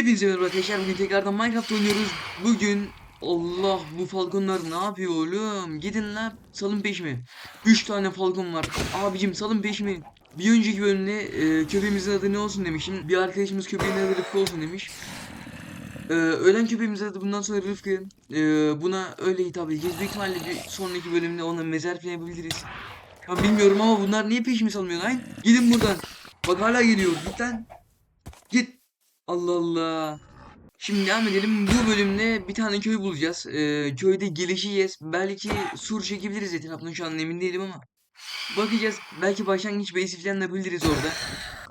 Hepinize merhaba arkadaşlar. Bugün tekrardan Minecraft oynuyoruz. Bugün Allah bu falconlar ne yapıyor oğlum? Gidin lan salın peşimi. 3 tane falcon var. Abicim salın peşimi. Bir önceki bölümde e, köpeğimizin adı ne olsun demişim. Bir arkadaşımız köpeğin adı Rıfkı olsun demiş. E, ölen köpeğimizin adı bundan sonra Rıfkı. E, buna öyle hitap edeceğiz. Büyük ihtimalle bir sonraki bölümde ona mezar falan yapabiliriz. Ya bilmiyorum ama bunlar niye peşimi salmıyor lan? Gidin buradan. Bak hala geliyor. Git lan. Allah Allah. Şimdi devam edelim. Bu bölümde bir tane köy bulacağız. Ee, köyde gelişeceğiz. Belki sur çekebiliriz etrafına şu an emin değilim ama. Bakacağız. Belki başlangıç base falan yapabiliriz orada.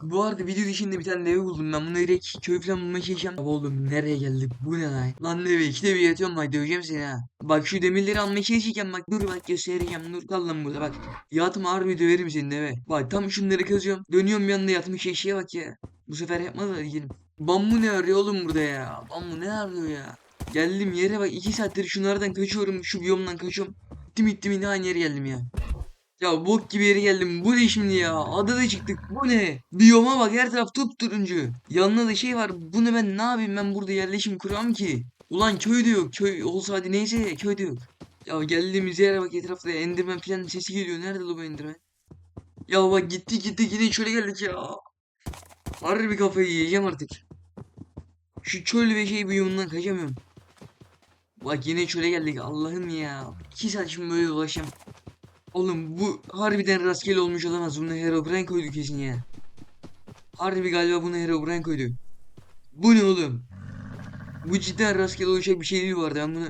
Bu arada video dışında bir tane evi buldum ben. Bunu direkt köy falan bulmaya çalışacağım. Abi oğlum nereye geldik? Bu ne lan? Lan eve ikide bir yatıyorum bak döveceğim seni ha. Bak şu demirleri almaya çalışırken bak dur bak göstereceğim. Dur kal lan burada bak. Yatma harbi döverim senin eve. Bak tam şunları kazıyorum. Dönüyorum bir anda yatmış eşeğe bak ya. Bu sefer yapmadı hadi gelin. Bambu ne arıyor oğlum burada ya? Bambu ne arıyor ya? Geldim yere bak iki saattir şunlardan kaçıyorum. Şu biyomdan kaçıyorum. Gittim gittim yine aynı yere geldim ya. Ya bok gibi yere geldim. Bu ne şimdi ya? Adada çıktık. Bu ne? Biyoma bak her taraf turuncu. Yanında da şey var. Bunu ben ne yapayım? Ben burada yerleşim kuramam ki. Ulan köy de yok. Köy olsa hadi neyse köy de yok. Ya geldiğimiz yere bak etrafta Enderman falan sesi geliyor. Nerede bu Enderman? Ya bak gitti gitti yine şöyle geldik ya. Harbi kafayı yiyeceğim artık. Şu çöl ve şey biyumundan kaçamıyorum. Bak yine çöle geldik Allah'ım ya. İki saat şimdi böyle dolaşacağım. Oğlum bu harbiden rastgele olmuş olamaz. Buna Herobrine koydu kesin ya. Harbi galiba buna Herobrine koydu. Bu ne oğlum? Bu cidden rastgele olacak bir şey değil arada. Ben bunu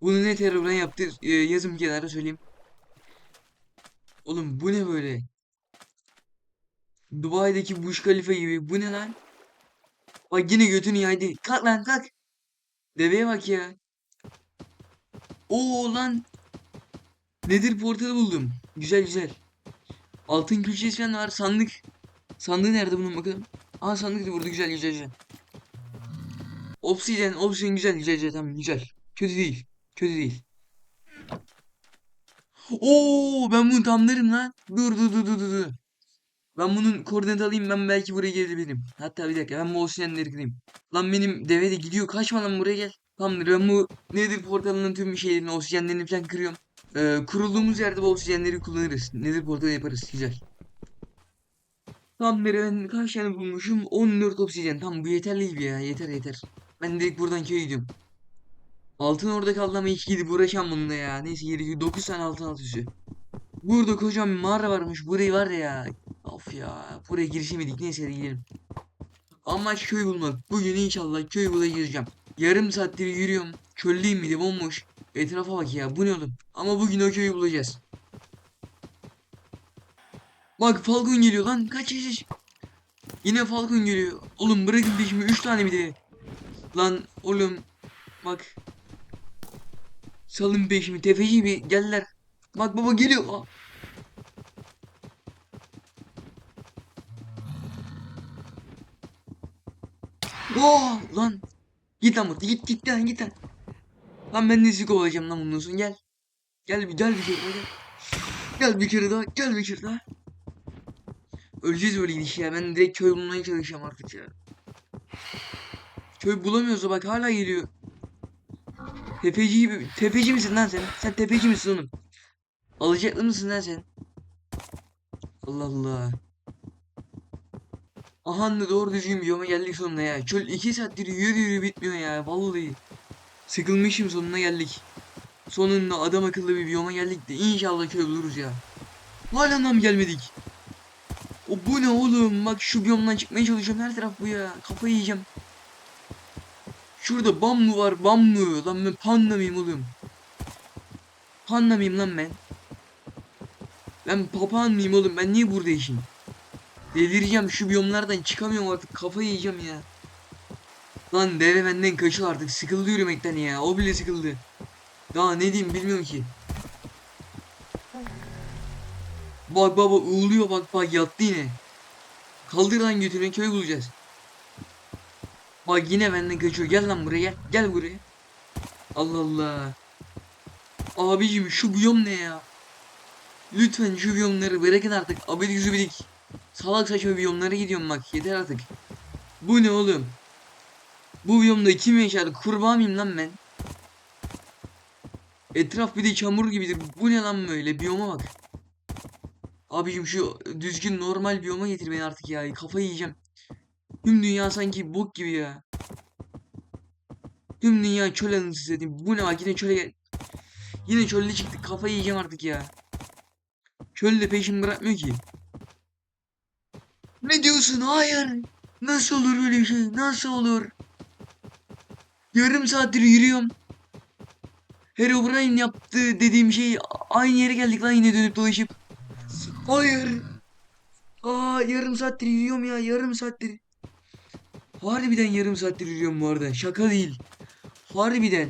bunu net Herobrine yaptı. Ee, yazım kenara söyleyeyim. Oğlum bu ne böyle? Dubai'deki Burj Khalifa gibi. Bu ne lan? Bak yine götünü yaydı. Kalk lan kalk. Deveye bak ya. Oo lan. Nedir portalı buldum. Güzel güzel. Altın külçesi falan var. Sandık. Sandığı nerede bunun bakalım. Aa sandık da burada güzel güzel güzel. Obsidian, obsidian güzel güzel güzel tamam güzel. Kötü değil. Kötü değil. Oo ben bunu tamlarım lan. Dur dur dur dur dur. Ben bunun koordinat alayım ben belki buraya gelebilirim. Hatta bir dakika ben bu obsidianleri kırayım. Lan benim deve de gidiyor kaçma lan buraya gel. Tamamdır ben bu nedir portalının tüm şeylerini obsidianlerini falan kırıyorum. Ee, kurulduğumuz yerde bu obsidianleri kullanırız. Nedir portalı yaparız güzel. Tamamdır ben kaç tane bulmuşum? 14 obsidian. Tamam bu yeterli gibi ya yeter yeter. Ben direkt buradan köye gidiyorum. Altın orada kaldı ama hiç gidip uğraşamam bununla ya. Neyse gerekiyor 9 tane altın alt. Burada kocaman bir mağara varmış. Burayı var ya. Of ya. Buraya girişemedik. Neyse hadi gidelim. Amaç köy bulmak. Bugün inşallah köy bulacağım. Yarım saattir yürüyorum. Çölleyim mi de bomboş. Etrafa bak ya. Bu ne oğlum? Ama bugün o köyü bulacağız. Bak Falcon geliyor lan. Kaç kaç. Yine Falcon geliyor. Oğlum bırakın peşimi. 3 tane bir de. Lan oğlum. Bak. Salın peşimi. Tefeci gibi geldiler. Bak baba geliyor. Aa. Oo lan. Git lan. Git git lan git lan. Lan ben de sizi kovacağım lan bundan sonra gel. Gel bir gel bir kere daha gel. Bir kere daha gel bir kere daha. Öleceğiz öyle gidiş ya. Ben direkt köy bulmaya çalışacağım artık ya. Köy bulamıyorsa bak hala geliyor. Tepeci gibi. Tepeci misin lan sen? Sen tepeci misin oğlum? Alacaklı mısın lan sen? Allah Allah. Aha anne doğru düzgün bir yoma geldik sonunda ya. Çöl 2 saattir yürü yürü bitmiyor ya vallahi. Sıkılmışım sonuna geldik. Sonunda adam akıllı bir biyoma geldik de inşallah köy buluruz ya. Hala nam gelmedik. O bu ne oğlum? Bak şu biyomdan çıkmaya çalışıyorum her taraf bu ya. Kafayı yiyeceğim. Şurada bambu var bambu. Lan ben panda mıyım oğlum? Panda mıyım lan ben? Ben papağan mıyım oğlum? Ben niye burada işim? Delireceğim şu biyomlardan çıkamıyorum artık kafayı yiyeceğim ya. Lan deve benden kaçıyor artık sıkıldı yürümekten ya o bile sıkıldı. Daha ne diyeyim bilmiyorum ki. Bak baba uğuluyor bak bak yattı yine. Kaldır lan götürün köy bulacağız. Bak yine benden kaçıyor gel lan buraya gel. Gel buraya. Allah Allah. Abicim şu biyom ne ya? Lütfen şu biyomları bırakın artık. Abidik zübidik. Salak saçma biyomlara gidiyorum bak yeter artık. Bu ne oğlum? Bu biyomda kim yaşar? Kurbağa mıyım lan ben? Etraf bir de çamur gibidir. Bu ne lan böyle? Biyoma bak. Abicim şu düzgün normal biyoma getir beni artık ya. Kafayı yiyeceğim. Tüm dünya sanki bok gibi ya. Tüm dünya çöl anısı dedim. Bu ne bak yine çöle gel. Yine çölde çıktık. Kafayı yiyeceğim artık ya. Çöl de peşimi bırakmıyor ki. Ne diyorsun? Hayır. Nasıl olur böyle bir şey? Nasıl olur? Yarım saattir yürüyorum. Herobrine yaptı dediğim şey aynı yere geldik lan yine dönüp dolaşıp. Hayır. Aa yarım saattir yürüyorum ya yarım saattir. Harbiden yarım saattir yürüyorum bu arada. Şaka değil. Harbiden.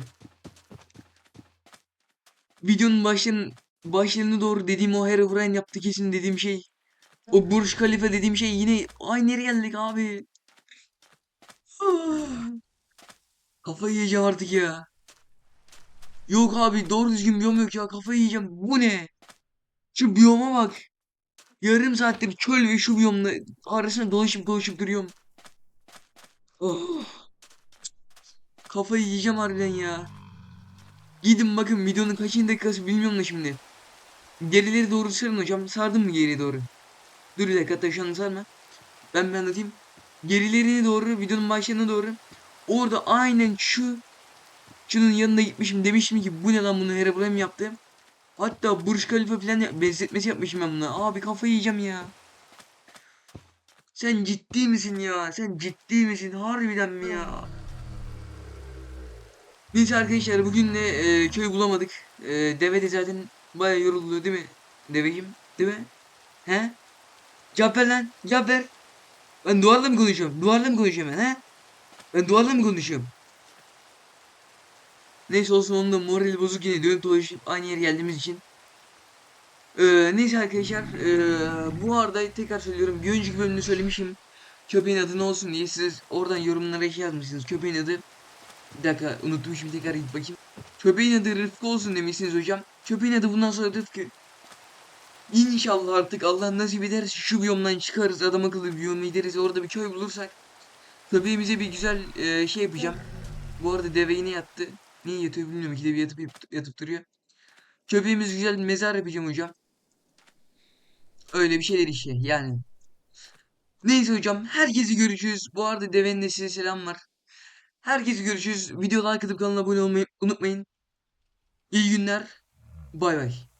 Videonun başlarının başlarına doğru dediğim o Herobrine yaptı kesin dediğim şey. O Burj Khalifa dediğim şey yine aynı yere geldik abi. Kafayı yiyeceğim artık ya. Yok abi doğru düzgün biyom yok ya kafayı yiyeceğim. Bu ne? Şu biyoma bak. Yarım saattir çöl ve şu biyomla arasında dolaşıp dolaşıp duruyorum. Oh. Kafayı yiyeceğim harbiden ya. Gidin bakın videonun kaçıncı dakikası bilmiyorum da şimdi. Gerileri doğru sarın hocam. Sardım mı geriye doğru? Dur bir dakika an sarma. Ben bir anlatayım. Gerilerini doğru videonun başlarına doğru. Orada aynen şu şunun yanına gitmişim demişim ki bu ne lan bunu Herobrine yaptı. Hatta Burj Khalifa falan benzetmesi yapmışım ben buna. Abi kafayı yiyeceğim ya. Sen ciddi misin ya? Sen ciddi misin? Harbiden mi ya? Neyse arkadaşlar bugün de e, köy bulamadık. E, deve de zaten baya yoruldu değil mi? Deveciğim değil mi? He? Cevap ver lan. Cevap. Ben duvarla mı konuşuyorum? Duvarla mı konuşuyorum ben he? Ben duvarla mı konuşuyorum? Neyse olsun onun da morali bozuk yine dönüp dolaşıp aynı yere geldiğimiz için. Ee, neyse arkadaşlar ee, bu arada tekrar söylüyorum bir önceki bölümde söylemişim köpeğin adı ne olsun diye siz oradan yorumlara şey yazmışsınız köpeğin adı bir dakika unuttum şimdi tekrar gidip bakayım köpeğin adı Rıfkı olsun demişsiniz hocam köpeğin adı bundan sonra Rıfkı İnşallah artık Allah nasip ederse şu biyomdan çıkarız adam akıllı bir gideriz orada bir köy bulursak köpeğimize bir güzel ee, şey yapacağım bu arada deve yine yattı niye yatıyor bilmiyorum ikide bir yatıp, yatıp duruyor köpeğimiz güzel bir mezar yapacağım hocam Öyle bir şeyler işte yani. Neyse hocam herkesi görüşürüz. Bu arada Deve'nin de size selam var. Herkesi görüşürüz. Video like atıp kanala abone olmayı unutmayın. İyi günler. Bay bay.